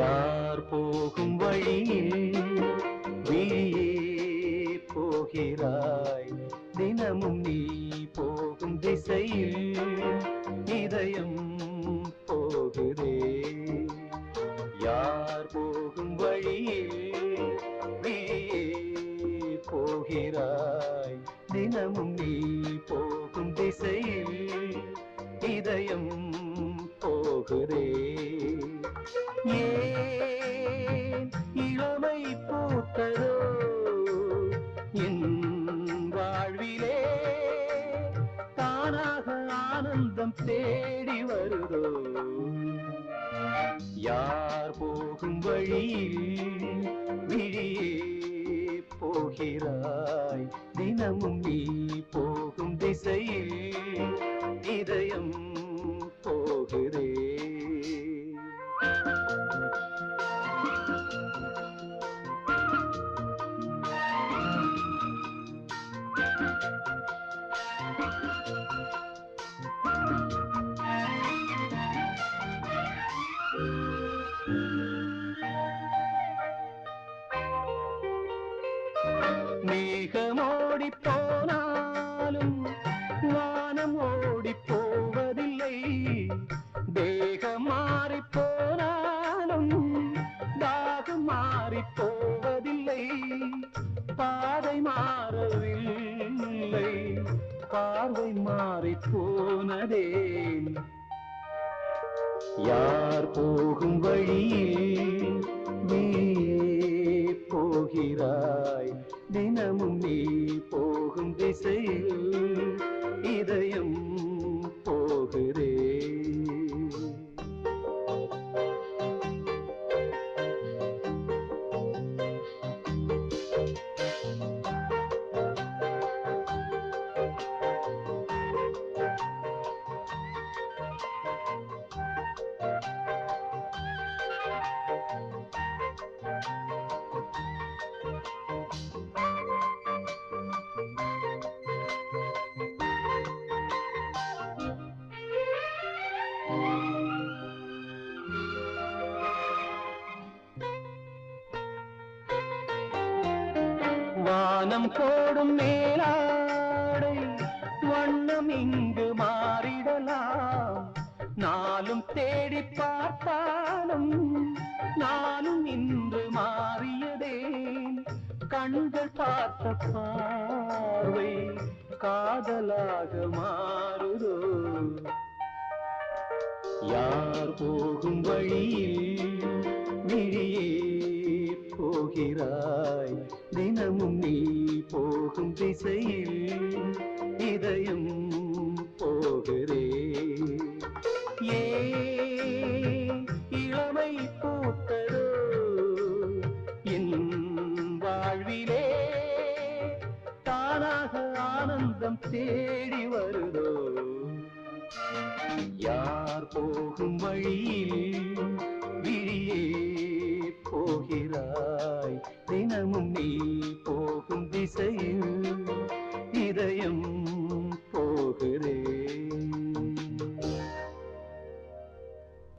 யார் போகும் வழியில் நீயே போகிறாய்? தினமும் நீ போகும் திசையில் இதயம் போகிறே யார் போகும் வழியில் நீயே போகிறாய்? தினமும் நீ போகும் திசையில் இதயம் போகுதே. ஆனந்தம் தேடி வருதோ யார் போகும் வழியில் விழியே போகிறாய் தினமும் நீ போகும் திசையில் இதயம் போகிறே Thank you. மேகமோடி போனாலும் வானம் ஓடி போவதில்லை தேகம் மாறி போனாலும் தாகம் மாறி போவதில்லை பாதை மாறவில்லை பார்வை மாறி போனதே யார் போகும் வழியில் நீ போகிறாய். தினமும் நீ போகும் திசை வானம் போடும் மேலாடை வண்ணம் இங்கு மாறிடலாம். நாளும் தேடி பார்த்தாலும் நானும் இன்று மாறியதே கண்கள் பார்த்த பார்வை காதலாக மாறுதோ? யார் போகும் வழியில் விழியே போகிறாய். தினமும் நீ போகும் திசையில் இதயம் போகிறே ஏ இளமை பூத்ததோ என் வாழ்விலே தானாக ஆனந்தம் தேடி வருதோ. யார் போகும் வழியில்